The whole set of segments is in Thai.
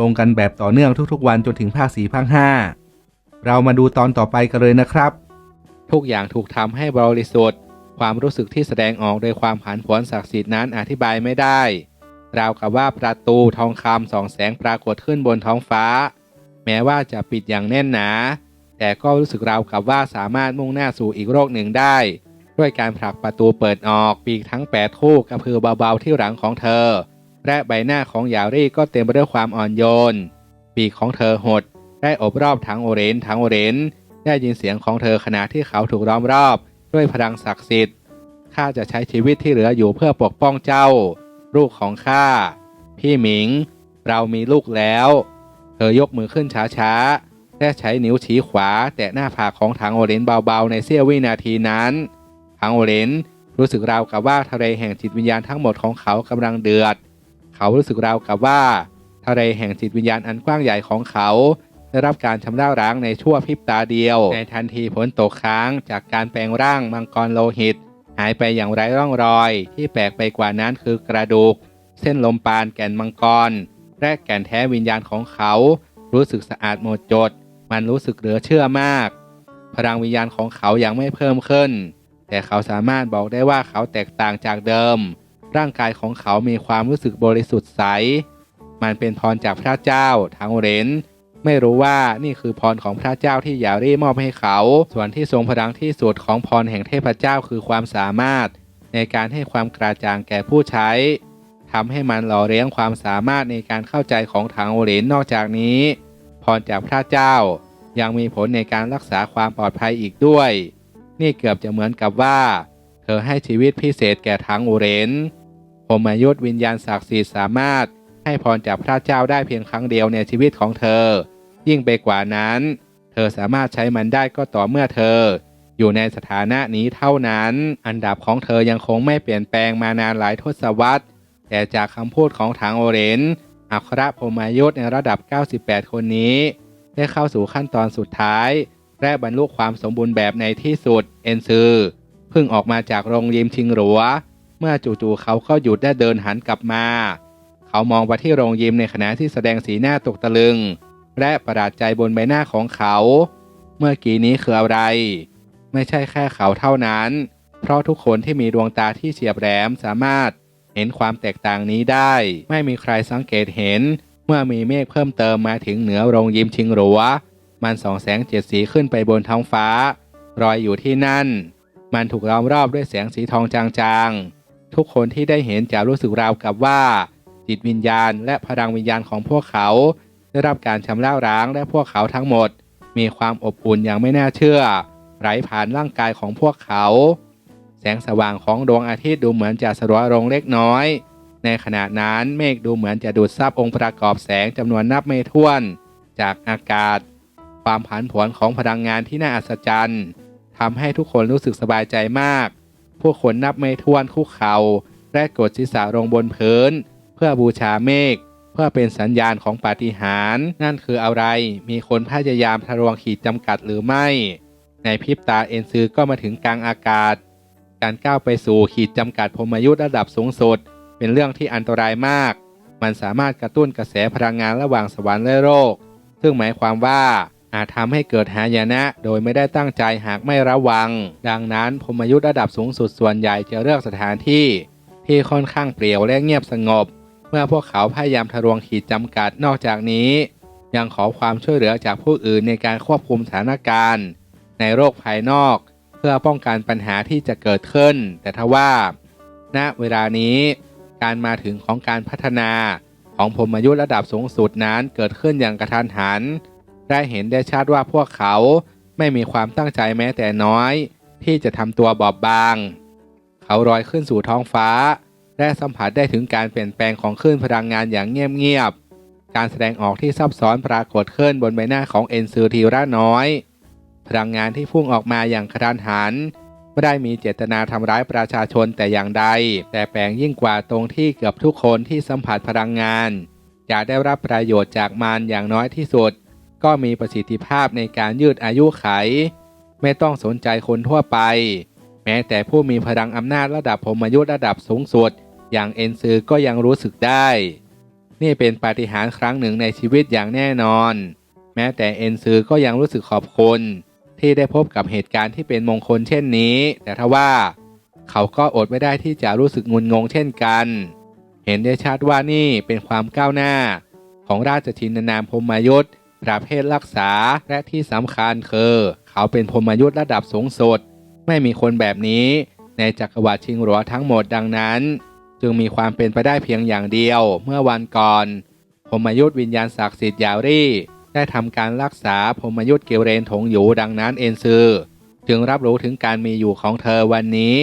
ลงกันแบบต่อเนื่องทุกๆ วันจนถึงภาคสี่ภาคห้าเรามาดูตอนต่อไปกันเลยนะครับ ทุกอย่างถูกทำให้บริสุทธิ์ ความรู้สึกที่แสดงออกโดยความผันผวนศักดิ์สิทธิ์นั้นอธิบายไม่ได้ ราวกับว่าประตูทองคำสองแสงปรากฏขึ้นบนท้องฟ้า แม้ว่าจะปิดอย่างแน่นหนา แต่ก็รู้สึกราวกับว่าสามารถมุ่งหน้าสู่อีกโลกหนึ่งได้ ด้วยการผลักประตูเปิดออกปีกทั้ง 8 คู่กระพือเบาๆที่หลังของเธอ และใบหน้าของยารี่ก็เต็มไปด้วยความอ่อนโยน ปีกของเธอหด ได้อบรอบทั้งโอเรนทั้งโอเรนได้ยินเสียงของเธอขณะที่เขาถูกล้อมรอบ ด้วยพลังศักดิ์สิทธิ์ข้าจะใช้ชีวิตที่เหลืออยู่เพื่อปกป้องเจ้า ลูกของข้า พี่หมิง เรามีลูกแล้ว เธอยกมือขึ้นช้าๆและใช้นิ้วชี้ขวา แตะหน้าผากของถังโอเรนเบาๆ ในเสี้ยววินาทีนั้นถังโอเรนรู้สึกราวกับว่าทะเลแห่งจิตวิญญาณทั้งหมดของเขากำลังเดือด เขารู้สึกราวกับว่าทะเลแห่งจิตวิญญาณอันกว้างใหญ่ของเขา ได้รับการชำระล้างในชั่วพริบตาเดียว ในทันทีผลตกค้างจากการแปลงร่างมังกรโลหิต หายไปอย่างไร้ร่องรอย ที่แปลกไปกว่านั้นคือกระดูก เส้นลมปานแก่นมังกร และแก่นแท้วิญญาณของเขา รู้สึกสะอาดหมดจด มันรู้สึกเหลือเชื่อมาก พลังวิญญาณของเขายังไม่เพิ่มขึ้น แต่เขาสามารถบอกได้ว่าเขาแตกต่างจากเดิม ร่างกายของเขามีความรู้สึกบริสุทธิ์ใส มันเป็นพรจากพระเจ้าทั้งเรนไม่รู้ว่านี่คือพรของพระเจ้าที่ยารีมอบให้เขา ส่วนที่ทรงพลังที่สุดของพรแห่งเทพเจ้าคือความสามารถ ในการให้ความกระจ่างแก่ผู้ใช้ทำให้มันหล่อเลี้ยงความสามารถในการเข้าใจของทางโอเรนนอกจากนี้ พรจากพระเจ้า ยังมีผลในการรักษาความปลอดภัยอีกด้วย นี่เกือบจะเหมือนกับว่า เธอให้ชีวิตพิเศษแก่ทางโอเรน พรหมยุทธวิญญาณศักดิ์สิทธิ์สามารถให้พรจากพระเจ้าได้เพียงครั้งเดียวในชีวิตของเธอ ยิ่งไปกว่านั้น เธอสามารถใช้มันได้ก็ต่อเมื่อเธอ อยู่ในสถานะนี้เท่านั้น อันดับของเธอยังคงไม่เปลี่ยนแปลงมานานหลายทศวรรษ แต่จากคำพูดของทางโอเรนอัครพรมายุทธในระดับ 98 คนนี้ ได้เข้าสู่ขั้นตอนสุดท้ายและบรรลุความสมบูรณ์แบบในที่สุดเอนซือเพิ่งออกมาจากโรงยิมชิงหลัว เมื่อจู่ๆเขาก็หยุดได้เดินหันกลับมา เขามองไปที่โรงยิมในขณะที่แสดงสีหน้าตกตะลึง และประหลาดใจบนใบหน้าของเขา เมื่อกี้นี้คืออะไร ไม่ใช่แค่เขาเท่านั้น เพราะทุกคนที่มีดวงตาที่เฉียบแหลมสามารถเห็นความแตกต่างนี้ได้ ไม่มีใครสังเกตเห็น เมื่อมีเมฆเพิ่มเติมมาถึงเหนือโรงยิมชิงหลัวมันส่องแสงเจ็ดสีขึ้นไปบนท้องฟ้ารอยอยู่ที่นั่น มันถูกล้อมรอบด้วยแสงสีทองจางๆ ทุกคนที่ได้เห็นจะรู้สึกราวกับว่า จิตวิญญาณ และพลังวิญญาณของพวกเขา ได้รับการชำระล้างและพวกเขาทั้งหมด มีความอบอุ่นอย่างไม่น่าเชื่อ ไหลผ่านร่างกายของพวกเขา แสงสว่างของดวงอาทิตย์ดูเหมือนจะสลัวลงเล็กน้อย ในขณะนั้นเมฆดูเหมือนจะดูดซับองค์ประกอบแสงจำนวนนับไม่ถ้วน จากอากาศ ความผันผวนของพลังงานที่น่าอัศจรรย์ทำให้ทุกคนรู้สึกสบายใจมาก พวกคนนับไม่ถ้วนคุกเขา่าและกดศีรษะลงบนพื้น เพื่อบูชาเมฆเพื่อเป็นสัญญาณของปาฏิหาริย์นั่นคืออะไร มีคนพยายามทะลวงขีดจำกัดหรือไม่ ในพริบตาเอ็นซือก็มาถึงกลางอากาศ การก้าวไปสู่ขีดจำกัดพรมยุทธระดับสูงสุด เป็นเรื่องที่อันตรายมาก มันสามารถกระตุ้นกระแสพลังงานระหว่างสวรรค์และโลกซึ่งหมายความว่า อาจทำให้เกิดหายนะ โดยไม่ได้ตั้งใจหากไม่ระวัง ดังนั้นพรหมยุทธระดับสูงสุดส่วนใหญ่จะเลือกสถานที่ ที่ค่อนข้างเปลี่ยวและเงียบสงบ เมื่อพวกเขาพยายามทะลวงขีดจำกัดนอกจากนี้ ยังขอความช่วยเหลือจากผู้อื่นในการควบคุมสถานการณ์ ในโลกภายนอก เพื่อป้องกันปัญหาที่จะเกิดขึ้น แต่ทว่า ณเวลานี้ การมาถึงของการพัฒนาของพรหมยุทธระดับสูงสุดนั้นเกิดขึ้นอย่างกระทันหัน ได้เห็นได้ชัดว่าพวกเขาไม่มีความตั้งใจแม้แต่น้อย ที่จะทำตัวบอบบาง เขาลอยขึ้นสู่ท้องฟ้า และสัมผัสได้ถึงการเปลี่ยนแปลงของคลื่นพลังงานอย่างเงียบๆ การแสดงออกที่ซับซ้อนปรากฏขึ้นบนใบหน้าของเอ็นซือทีระน้อย พลังงานที่พุ่งออกมาอย่างกระทันหันไม่ได้มีเจตนาทำร้ายประชาชนแต่อย่างใด แต่แปลงยิ่งกว่าตรงที่เกือบทุกคนที่สัมผัสพลังงาน จะได้รับประโยชน์จากมันอย่างน้อยที่สุด ก็มีประสิทธิภาพในการยืดอายุไข ไม่ต้องสนใจคนทั่วไป แม้แต่ผู้มีพลังอำนาจระดับพรหมยุทธ์ระดับสูงสุด อย่างเอ็นซือก็ยังรู้สึกได้ นี่เป็นปาฏิหาริย์ครั้งหนึ่งในชีวิตอย่างแน่นอน แม้แต่เอ็นซือก็ยังรู้สึกขอบคุณ ที่ได้พบกับเหตุการณ์ที่เป็นมงคลเช่นนี้ แต่ทว่า เขาก็อดไม่ได้ที่จะรู้สึกงุนงงเช่นกัน เห็นได้ชัดว่านี่เป็นความก้าวหน้า ของราชชินนามพรหมยุทธ ประเภทรักษาและที่สำคัญคือ เขาเป็นพรมยุทธ์ระดับสูงสุด ไม่มีคนแบบนี้ในจักรวรรดิชิงหรัวทั้งหมดดังนั้น จึงมีความเป็นไปได้เพียงอย่างเดียว เมื่อวันก่อนพรมยุทธ์วิญญาณศักดิ์สิทธิ์ยาวรี่ ได้ทำการรักษาพรมยุทธ์เกเรนถงอยู่ดังนั้นเอ็นซือจึงรับรู้ถึงการมีอยู่ของเธอวันนี้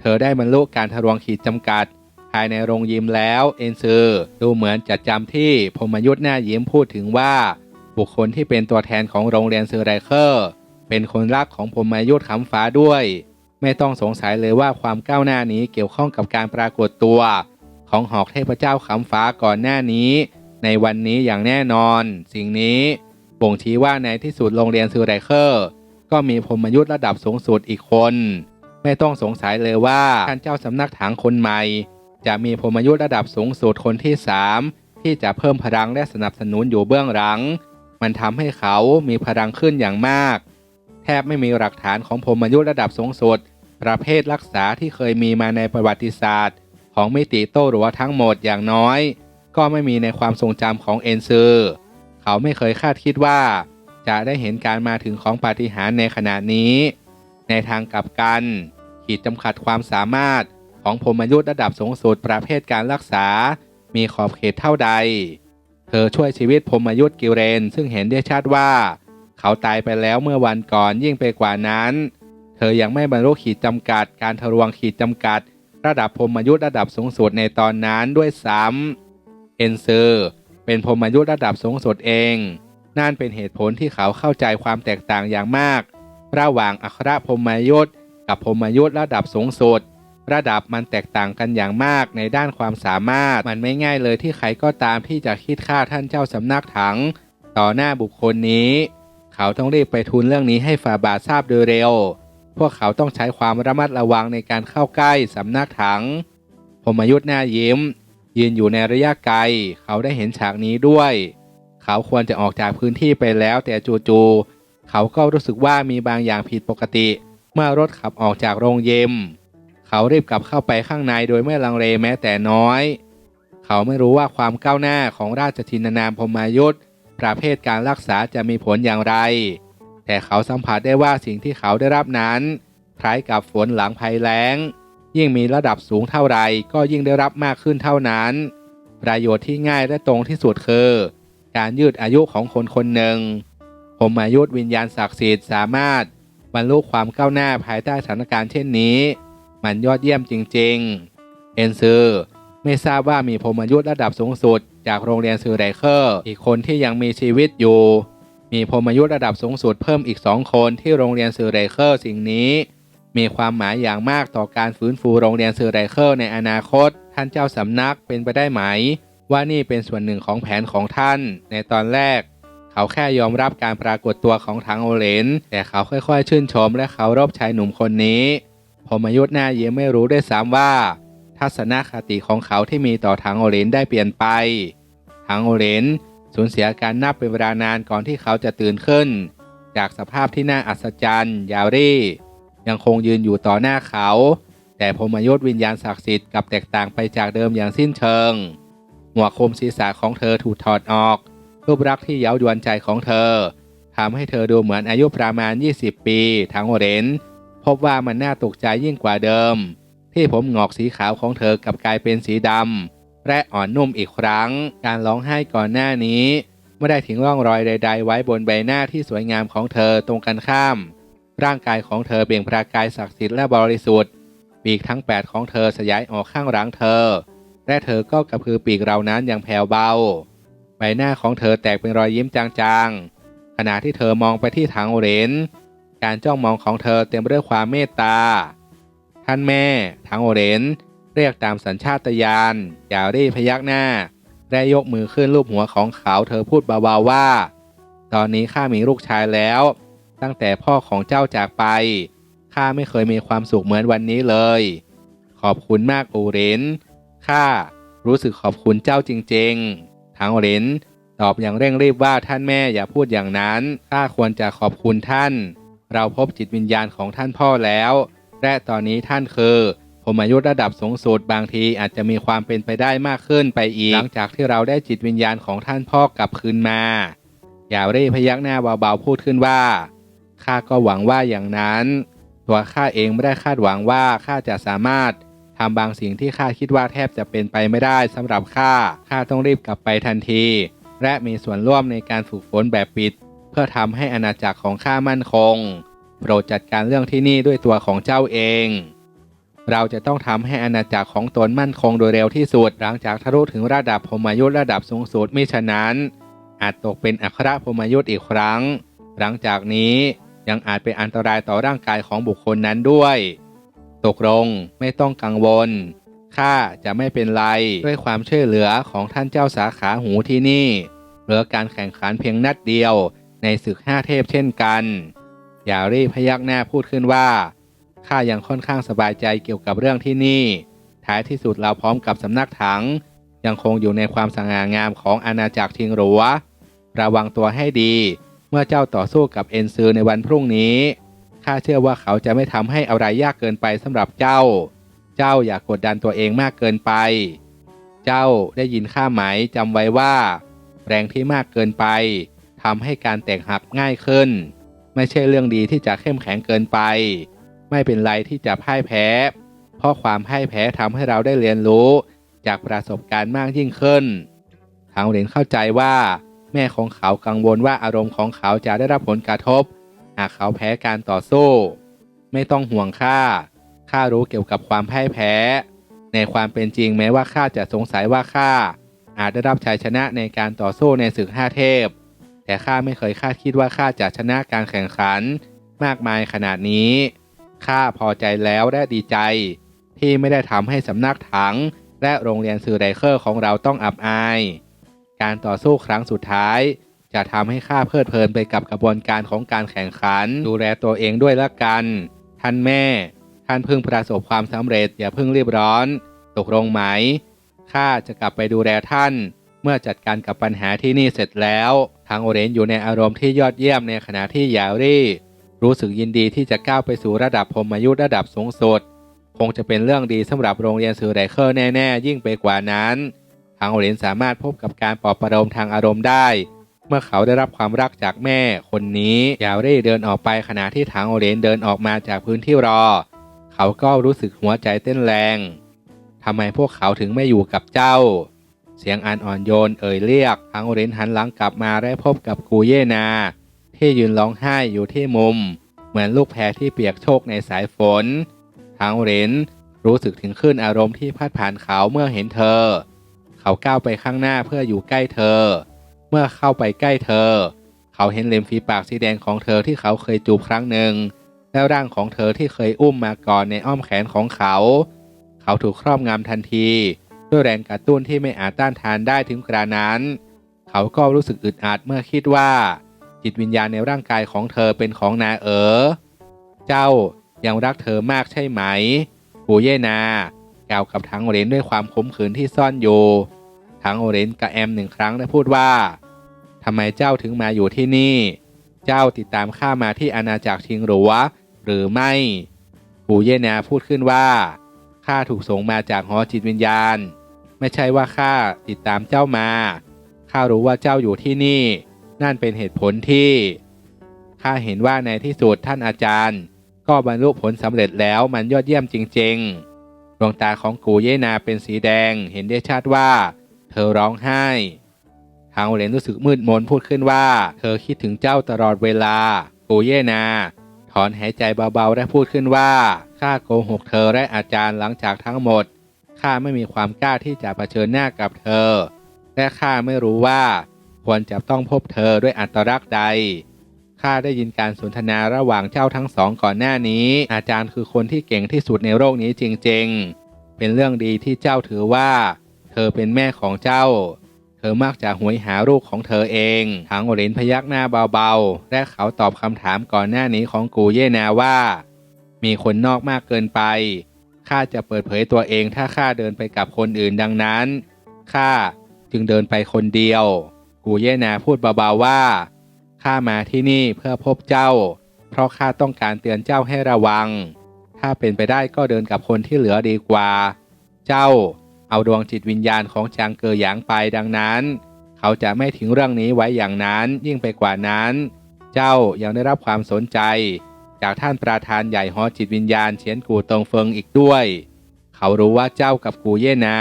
เธอได้บรรลุการทะลวงขีดจำกัด ภายในโรงยิมแล้วเอ็นซือดูเหมือนจะจำที่พรมยุทธ์หน้ายิ้มพูดถึงว่า บุคคลที่เป็นตัวแทนของโรงเรียนเซือไรเคอร์เป็นคนรักของพรหมยุทธขำฟ้าด้วย ไม่ต้องสงสัยเลยว่าความก้าวหน้านี้เกี่ยวข้องกับการปรากฏตัว ของหอกเทพเจ้าขำฟ้าก่อนหน้านี้ ในวันนี้อย่างแน่นอน สิ่งนี้บ่งชี้ว่าในที่สุดโรงเรียนซือไรเคอร์ก็มีพรมยุทธระดับสูงสุดอีกคน ไม่ต้องสงสัยเลยว่าท่านเจ้าสำนักถังคนใหม่ จะมีพรมยุทธระดับสูงสุดคนที่สามที่จะเพิ่มพลังและสนับสนุนอยู่เบื้องหลัง มันทำให้เขามีพลังขึ้นอย่างมาก แทบไม่มีหลักฐานของพรมยุทธ์ระดับสูงสุด ประเภทรักษาที่เคยมีมาในประวัติศาสตร์ ของมิติโต้หรือว่าทั้งหมดอย่างน้อย ก็ไม่มีในความทรงจำของเอนซือเขาไม่เคยคาดคิดว่า จะได้เห็นการมาถึงของปาฏิหาริย์ในขณะนี้ ในทางกลับกัน ขีดจำกัดความสามารถของพรมยุทธ์ระดับสูงสุดประเภทการรักษา มีขอบเขตเท่าใด เธอช่วยชีวิตพมยุทธ์กิเรน ซึ่งเห็นได้ชัดว่า เขาตายไปแล้วเมื่อวันก่อนยิ่งไปกว่านั้น เธอยังไม่บรรลุขีดจำกัด การทะลวงขีดจำกัด ระดับพมยุทธ์ระดับสูงสุดในตอนนั้นด้วยซ้ำเอนเซือเป็นพมยุทธ์ระดับสูงสุดเอง นั่นเป็นเหตุผลที่เขาเข้าใจความแตกต่างอย่างมาก ระหว่างอัครพมยุทธ์กับพมยุทธ์ระดับสูงสุด ระดับมันแตกต่างกันอย่างมากในด้านความสามารถ มันไม่ง่ายเลยที่ใครก็ตามที่จะคิดฆ่าท่านเจ้าสำนักถัง ต่อหน้าบุคคลนี้ เขาต้องรีบไปทูลเรื่องนี้ให้ฝ่าบาททราบโดยเร็ว พวกเขาต้องใช้ความระมัดระวังในการเข้าใกล้สำนักถังพมยุทธ์หน้ายิ้ม ยืนอยู่ในระยะไกล เขาได้เห็นฉากนี้ด้วย เขาควรจะออกจากพื้นที่ไปแล้วแต่จู่ๆเขาก็รู้สึกว่ามีบางอย่างผิดปกติ เมื่อรถขับออกจากโรงเยม เขารีบกลับเข้าไปข้างในโดยไม่ลังเลแม้แต่น้อย เขาไม่รู้ว่าความก้าวหน้าของราชทินนามพมายุทธประเภทการรักษาจะมีผลอย่างไร แต่เขาสัมผัสได้ว่าสิ่งที่เขาได้รับนั้น คล้ายกับฝนหลังภัยแล้ง ยิ่งมีระดับสูงเท่าไรก็ยิ่งได้รับมากขึ้นเท่านั้น ประโยชน์ที่ง่ายและตรงที่สุดคือ การยืดอายุของคนคนหนึ่งพรหมายุทธวิญญาณศักดิ์สิทธิ์สามารถบรรลุความก้าวหน้าภายใต้สถานการณ์เช่นนี้ มันยอดเยี่ยมจริง ๆ เอนซือไม่ทราบว่ามีพรหมยุทธ์ระดับสูงสุด จากโรงเรียนซือไรเคอร์อีกคนที่ยังมีชีวิตอยู่ มีพรหมยุทธ์ระดับสูงสุดเพิ่มอีกสองคนที่โรงเรียนซือไรเคอร์สิ่งนี้ มีความหมายอย่างมากต่อการฟื้นฟูโรงเรียนซือไรเคอร์ในอนาคต ท่านเจ้าสำนักเป็นไปได้ไหม ว่านี่เป็นส่วนหนึ่งของแผนของท่าน ในตอนแรก เขาแค่ยอมรับการปรากฏตัวของทางโอเลนแต่เขาค่อยๆ ชื่นชมและเคารพชายหนุ่มคนนี้ พรหมยุทธ์หน้าเย้ไม่รู้ด้วยซ้ำว่า ทัศนคติของเขาที่มีต่อทางโอเลนได้เปลี่ยนไป ทางโอเลนสูญเสียการนับเป็นเวลานานก่อนที่เขาจะตื่นขึ้น จากสภาพที่น่าอัศจรรย์ยาวรี่ ยังคงยืนอยู่ต่อหน้าเขา แต่พมยุทธ์วิญญาณศักดิ์สิทธิ์กับแตกต่างไปจากเดิมอย่างสิ้นเชิง หัวโคมศีรษะของเธอถูกถอดออก รูปลักษ์ที่เย้ายวนใจของเธอทำให้เธอดูเหมือนอายุประมาณ 20 ปี ทั้งโอเรน พบว่ามันน่าตกใจยิ่งกว่าเดิม ที่ผมหงอกสีขาวของเธอกลับกลายเป็นสีดำและอ่อนนุ่มอีกครั้ง การร้องไห้ก่อนหน้านี้ ไม่ได้ทิ้งร่องรอยใด ๆ ไว้บนใบหน้าที่สวยงามของเธอตรงกันข้าม ร่างกายของเธอเปล่งประกายศักดิ์สิทธิ์และบริสุทธิ์ปีกทั้ง 8 ของเธอสยายออกข้างหลังเธอ และเธอก็กระพือปีกเรานั้นอย่างแผ่วเบา ใบหน้าของเธอแตกเป็นรอยยิ้มจางๆขณะที่เธอมองไปที่ถังเหรน การจ้องมองของเธอเต็มไปด้วยความเมตตา ท่านแม่ถังโอเรนเรียกตามสัญชาตญาณอย่ารีพยักหน้า ได้ยกมือขึ้นลูบหัวของเขาเธอพูดเบาๆว่า ตอนนี้ข้ามีลูกชายแล้ว ตั้งแต่พ่อของเจ้าจากไป ข้าไม่เคยมีความสุขเหมือนวันนี้เลย ขอบคุณมากโอเรนข้ารู้สึกขอบคุณเจ้าจริงๆ ทั้งเรนตอบอย่างเร่งรีบว่าท่านแม่อย่าพูดอย่างนั้น ข้าควรจะขอบคุณท่าน เราพบจิตวิญญาณของท่านพ่อแล้ว และตอนนี้ท่านคือผมอายุระดับสูงสุดบางทีอาจจะมีความเป็นไปได้มากขึ้นไปอีก หลังจากที่เราได้จิตวิญญาณของท่านพ่อกลับคืนมา อย่าเรีบพยักหน้าเบาๆพูดขึ้นว่าข้าก็หวังว่าอย่างนั้น ตัวข้าเองไม่ได้คาดหวังว่าข้าจะสามารถทำบางสิ่งที่ข้าคิดว่าแทบจะเป็นไปไม่ได้สำหรับข้าข้าต้องรีบกลับไปทันที และมีส่วนร่วมในการฝึกฝนแบบปิด พื่อทำให้อาณาจักรของข้ามั่นคง โปรดจัดการเรื่องที่นี่ด้วยตัวของเจ้าเอง เราจะต้องทำให้อาณาจักรของตนมั่นคงโดยเร็วที่สุด หลังจากทะลุถึงระดับพรหมยุทธระดับสูงสุดมิฉะนั้น อาจตกเป็นอัครพรหมยุทธอีกครั้ง หลังจากนี้ยังอาจเป็นอันตรายต่อร่างกายของบุคคลนั้นด้วย ตกลงไม่ต้องกังวลข้าจะไม่เป็นไรด้วยความช่วยเหลือของท่านเจ้าสาขาหูที่นี่ เหลือการแข่งขันเพียงนัดเดียว ในศึกห้าเทพเช่นกัน อย่ารีบพยักหน้าพูดขึ้นว่าข้ายังค่อนข้างสบายใจเกี่ยวกับเรื่องที่นี่ ท้ายที่สุดเราพร้อมกับสำนักถัง ยังคงอยู่ในความสง่างามของอาณาจักรทิงหลัวระวังตัวให้ดี เมื่อเจ้าต่อสู้กับเอ็นซือในวันพรุ่งนี้ข้าเชื่อว่าเขาจะไม่ทำให้อะไรยากเกินไปสำหรับเจ้า เจ้าอย่ากกดดันตัวเองมากเกินไป เจ้าได้ยินข้าไหมจำไว้ว่า แรงที่มากเกินไป ทำให้การแตกหักง่ายขึ้น ไม่ใช่เรื่องดีที่จะเข้มแข็งเกินไป ไม่เป็นไรที่จะพ่ายแพ้ เพราะความพ่ายแพ้ทำให้เราได้เรียนรู้จากประสบการณ์มากยิ่งขึ้น ทางเหรียญเข้าใจว่า แม่ของเขากังวลว่าอารมณ์ของเขาจะได้รับผลกระทบ หากเขาแพ้การต่อสู้ ไม่ต้องห่วงข้าข้ารู้เกี่ยวกับความพ่ายแพ้ ในความเป็นจริงแม้ว่าข้าจะสงสัยว่าข้าอาจได้รับชัยชนะในการต่อสู้ในศึกห้าเทพ แต่ข้าไม่เคยคาดคิดว่าข้าจะชนะการแข่งขัน มากมายขนาดนี้ ข้าพอใจแล้วและดีใจ ที่ไม่ได้ทำให้สำนักถัง และโรงเรียนสื่อไรเคอร์ของเราต้องอับอาย การต่อสู้ครั้งสุดท้าย จะทำให้ข้าเพลิดเพลินไปกับกระบวนการของการแข่งขัน ดูแลตัวเองด้วยละกัน ท่านแม่ ท่านเพิ่งประสบความสำเร็จอย่าเพิ่งรีบร้อน ตกลงไหมข้าจะกลับไปดูแลท่าน มื่อจัดการกับปัญหาที่นี่เสร็จแล้ว ทางโอเรนอยู่ในอารมณ์ที่ยอดเยี่ยมในขณะที่ยารี่ รู้สึกยินดีที่จะก้าวไปสู่ระดับพรหมยุทธระดับสูงสุด คงจะเป็นเรื่องดีสำหรับโรงเรียนสื่อไรเคอร์แน่ๆ ยิ่งไปกว่านั้น ทางโอเรนสามารถพบกับการปลอบประโลมทางอารมณ์ได้ เมื่อเขาได้รับความรักจากแม่คนนี้ยาวเร่เดินออกไปขณะที่ทางโอเรนเดินออกมาจากพื้นที่รอ เขาก็รู้สึกหัวใจเต้นแรงทำไมพวกเขาถึงไม่อยู่กับเจ้า เสียงอันอ่อนโยนเอ่ยเรียกทางโอเรนหันหลังกลับมาและพบกับกูเยนา ที่ยืนร้องไห้อยู่ที่มุม เหมือนลูกแพที่เปียกโชกในสายฝนทางโอเรนรู้สึกถึงคลื่นอารมณ์ที่พัดผ่านเขาเมื่อเห็นเธอ เขาก้าวไปข้างหน้าเพื่ออยู่ใกล้เธอ เมื่อเข้าไปใกล้เธอ เขาเห็นเล็มฝีปากสีแดงของเธอที่เขาเคยจูบครั้งหนึ่ง แล้วร่างของเธอที่เคยอุ้มมาก่อนในอ้อมแขนของเขา เขาถูกครอบงำทันที ด้วยแรงกระตุ้นที่ไม่อาจต้านทานได้ถึงกระนั้น เขาก็รู้สึกอึดอัดเมื่อคิดว่า จิตวิญญาณในร่างกายของเธอเป็นของนาเอ๋อเจ้ายังรักเธอมากใช่ไหมกูเยนากล่าวกับทั้งโอเรนด้วยความขมขื่นที่ซ่อนอยู่ทั้งโอเรนกับแอมหนึ่งครั้งได้พูดว่าทำไมเจ้าถึงมาอยู่ที่นี่ เจ้าติดตามข้ามาที่อาณาจักรชิงหรัวหรือไม่กูเยนาพูดขึ้นว่าข้าถูกส่งมาจากหอจิตวิญญาณ ไม่ใช่ว่าข้าติดตามเจ้ามา ข้ารู้ว่าเจ้าอยู่ที่นี่ นั่นเป็นเหตุผลที่ ข้าเห็นว่าในที่สุดท่านอาจารย์ ก็บรรลุผลสำเร็จแล้วมันยอดเยี่ยมจริง ๆ ดวงตาของกูเยนาเป็นสีแดง เห็นได้ชัดว่า เธอร้องไห้ ทางเหรนรู้สึกมืดมนพูดขึ้นว่า เธอคิดถึงเจ้าตลอดเวลา กูเยนา ถอนหายใจเบาๆและพูดขึ้นว่า ข้าโกหกเธอและอาจารย์หลังจากทั้งหมด ข้าไม่มีความกล้าที่จะเผชิญหน้ากับเธอ และข้าไม่รู้ว่า ควรจะต้องพบเธอด้วยอัตรักษณ์ใด ข้าได้ยินการสนทนาระหว่างเจ้าทั้งสองก่อนหน้านี้ อาจารย์คือคนที่เก่งที่สุดในโลกนี้จริงๆ เป็นเรื่องดีที่เจ้าถือว่า เธอเป็นแม่ของเจ้า เธอมักจะหวยหาลูกของเธอเองทางโอรินพยักหน้าเบาๆ และเขาตอบคำถามก่อนหน้านี้ของกูเย่นาว่า มีคนนอกมากเกินไป ข้าจะเปิดเผยตัวเองถ้าข้าเดินไปกับคนอื่นดังนั้นข้าจึงเดินไปคนเดียว กูเยนาพูดเบาๆว่าข้ามาที่นี่เพื่อพบเจ้า เพราะข้าต้องการเตือนเจ้าให้ระวัง ถ้าเป็นไปได้ก็เดินกับคนที่เหลือดีกว่า เจ้าเอาดวงจิตวิญญาณของจางเกอหยางไปดังนั้น เขาจะไม่ทิ้งเรื่องนี้ไว้อย่างนั้นยิ่งไปกว่านั้น เจ้ายังได้รับความสนใจ จากท่านประธานใหญ่หอจิตวิญญาณเฉียนกูตงเฟิงอีกด้วย เขารู้ว่าเจ้ากับกูเย่นา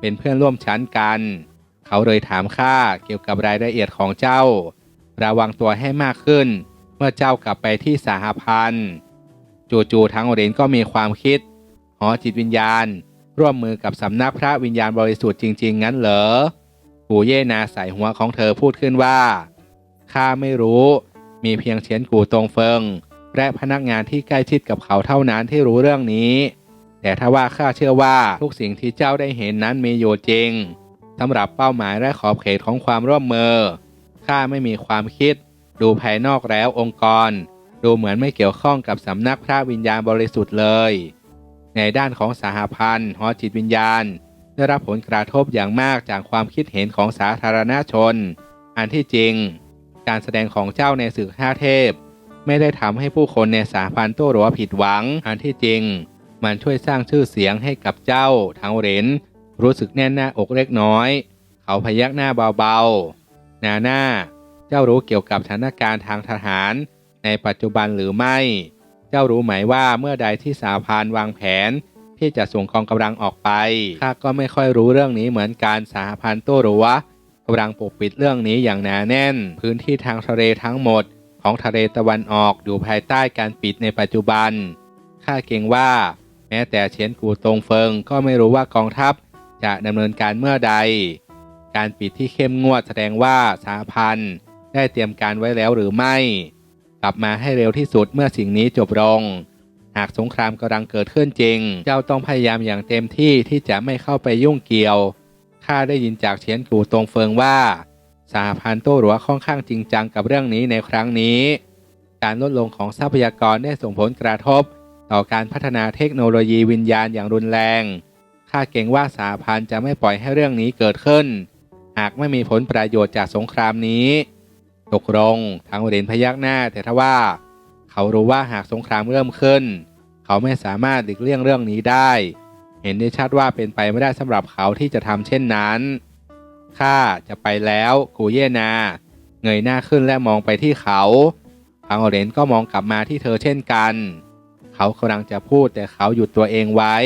เป็นเพื่อนร่วมชั้นกัน เขาเลยถามข้าเกี่ยวกับรายละเอียดของเจ้า ระวังตัวให้มากขึ้น เมื่อเจ้ากลับไปที่สหพันธ์จู่ๆทั้งเหรียญก็มีความคิด หอจิตวิญญาณ ร่วมมือกับสำนักพระวิญญาณบริสุทธิ์จริง ๆ งั้นเหรอกูเย่นาใส่หัวของเธอพูดขึ้นว่าข้าไม่รู้ มีเพียงเฉียนกูตรงเฟิง และพนักงานที่ใกล้ชิดกับเขาเท่านั้นที่รู้เรื่องนี้ แต่ถ้าว่าข้าเชื่อว่าทุกสิ่งที่เจ้าได้เห็นนั้นมีอยู่จริงสำหรับเป้าหมายและขอบเขตของความร่วมมือข้าไม่มีความคิด ดูภายนอกแล้วองค์กร ดูเหมือนไม่เกี่ยวข้องกับสำนักพระวิญญาณบริสุทธิ์เลย ในด้านของสหพันธ์หอจิตวิญญาณ ได้รับผลกระทบอย่างมากจากความคิดเห็นของสาธารณชน อันที่จริง การแสดงของเจ้าในสื่อห้าเทพ ไม่ได้ทำให้ผู้คนในสหพันโต้หรัวผิดหวัง อันที่จริง มันช่วยสร้างชื่อเสียงให้กับเจ้าทางเหรนรู้สึกแน่นหน้าอกเล็กน้อย เขาพยักหน้าเบาๆ นาหน้า เจ้ารู้เกี่ยวกับสถานการณ์ทางทหาร ในปัจจุบันหรือไม่ เจ้ารู้ไหมว่าเมื่อใดที่สาพานวางแผน ที่จะส่งกองกำลังออกไปข้าก็ไม่ค่อยรู้เรื่องนี้เหมือนการสหพันโต้หรัวกำลังปกปิดเรื่องนี้อย่างหนาแน่น พื้นที่ทางทะเลทั้งหมด ของทะเลตะวันออกอยู่ภายใต้การปิดในปัจจุบัน ข้าเกรงว่า แม้แต่เฉียนกูตรงเฟิงก็ไม่รู้ว่ากองทัพจะดำเนินการเมื่อใด การปิดที่เข้มงวดแสดงว่าสหพันธ์ได้เตรียมการไว้แล้วหรือไม่ กลับมาให้เร็วที่สุดเมื่อสิ่งนี้จบลง หากสงครามกำลังเกิดขึ้นจริง เจ้าต้องพยายามอย่างเต็มที่ที่จะไม่เข้าไปยุ่งเกี่ยว ข้าได้ยินจากเฉียนกูตรงเฟิงว่า สหพันธ์โต้หรัวค่อนข้างจริงจังกับเรื่องนี้ในครั้งนี้ การลดลงของทรัพยากรได้ส่งผลกระทบ ต่อการพัฒนาเทคโนโลยีวิญญาณอย่างรุนแรงข้าเกรงว่าสหพันธ์จะไม่ปล่อยให้เรื่องนี้เกิดขึ้น หากไม่มีผลประโยชน์จากสงครามนี้ ตกลงทางเหรียญพยักหน้าแต่ทว่า เขารู้ว่าหากสงครามเริ่มขึ้น เขาไม่สามารถหลีกเลี่ยงเรื่องนี้ได้ เห็นได้ชัดว่าเป็นไปไม่ได้สำหรับเขาที่จะทำเช่นนั้น ข้าจะไปแล้วกูเย่นา เงยหน้าขึ้นและมองไปที่เขาทางเรียญก็มองกลับมาที่เธอเช่นกัน เขากำลังจะพูดแต่เขาหยุดตัวเองไว้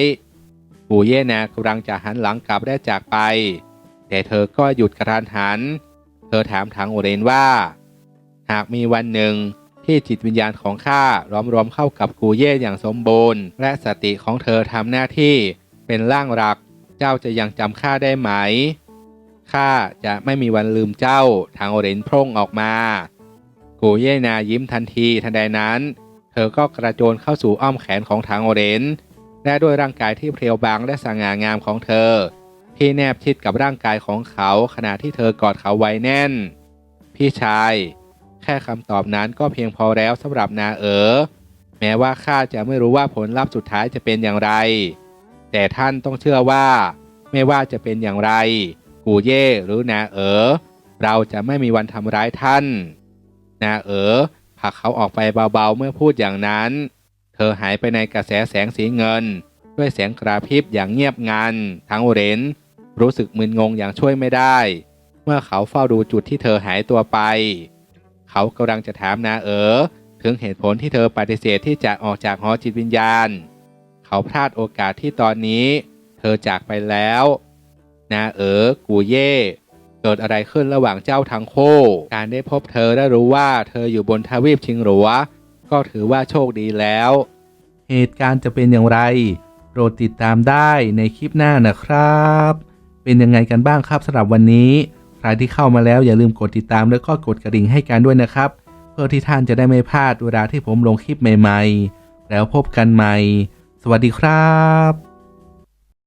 กูเย่นากำลังจะหันหลังกลับและจากไป แต่เธอก็หยุดกระทันหัน เธอถามทางโอเรนว่า หากมีวันหนึ่งที่จิตวิญญาณของข้าล้อมรวมเข้ากับกูเย่อย่างสมบูรณ์ และสติของเธอทำหน้าที่เป็นร่างรัก เจ้าจะยังจำข้าได้ไหม ข้าจะไม่มีวันลืมเจ้าทางโอเรนพร่งออกมากูเย่นายิ้มทันทีทันใดนั้น เธอก็กระโจนเข้าสู่อ้อมแขนของทางโอเรนและด้วยร่างกายที่เพรียวบางและสง่างามของเธอ ที่แนบชิดกับร่างกายของเขาขณะที่เธอกอดเขาไว้แน่น พี่ชาย แค่คำตอบนั้นก็เพียงพอแล้วสำหรับนาเอ๋อแม้ว่าข้าจะไม่รู้ว่าผลลัพธ์สุดท้ายจะเป็นอย่างไร แต่ท่านต้องเชื่อว่า ไม่ว่าจะเป็นอย่างไร กูเย่หรือนาเอ๋อเราจะไม่มีวันทำร้ายท่าน นาเอ๋อผลักเขาออกไปเบาๆเมื่อพูดอย่างนั้น เธอหายไปในกระแสแสงสีเงิน ด้วยเสียงกระพริบอย่างเงียบงันทั้งเรนรู้สึกมึนงงอย่างช่วยไม่ได้ เมื่อเขาเฝ้าดูจุดที่เธอหายตัวไป เขากำลังจะถามนาเอ๋อถึงเหตุผลที่เธอปฏิเสธที่จะออกจากหอจิตวิญญาณ เขาพลาดโอกาสที่ตอนนี้ เธอจากไปแล้ว นาเอ๋อกูเย่เกิดอะไรขึ้นระหว่างเจ้าทั้งคู่การได้พบเธอและรู้ว่าเธออยู่บนทวีปชิงหรัว ก็ถือว่าโชคดีแล้ว เหตุการณ์จะเป็นอย่างไรโปรดติดตามได้ในคลิปหน้านะครับ เป็นยังไงกันบ้างครับสำหรับวันนี้ ใครที่เข้ามาแล้วอย่าลืมกดติดตามแล้วก็กดกระดิ่งให้กันด้วยนะครับ เพื่อที่ท่านจะได้ไม่พลาดเวลาที่ผมลงคลิปใหม่ ๆ แล้วพบกันใหม่ สวัสดีครับ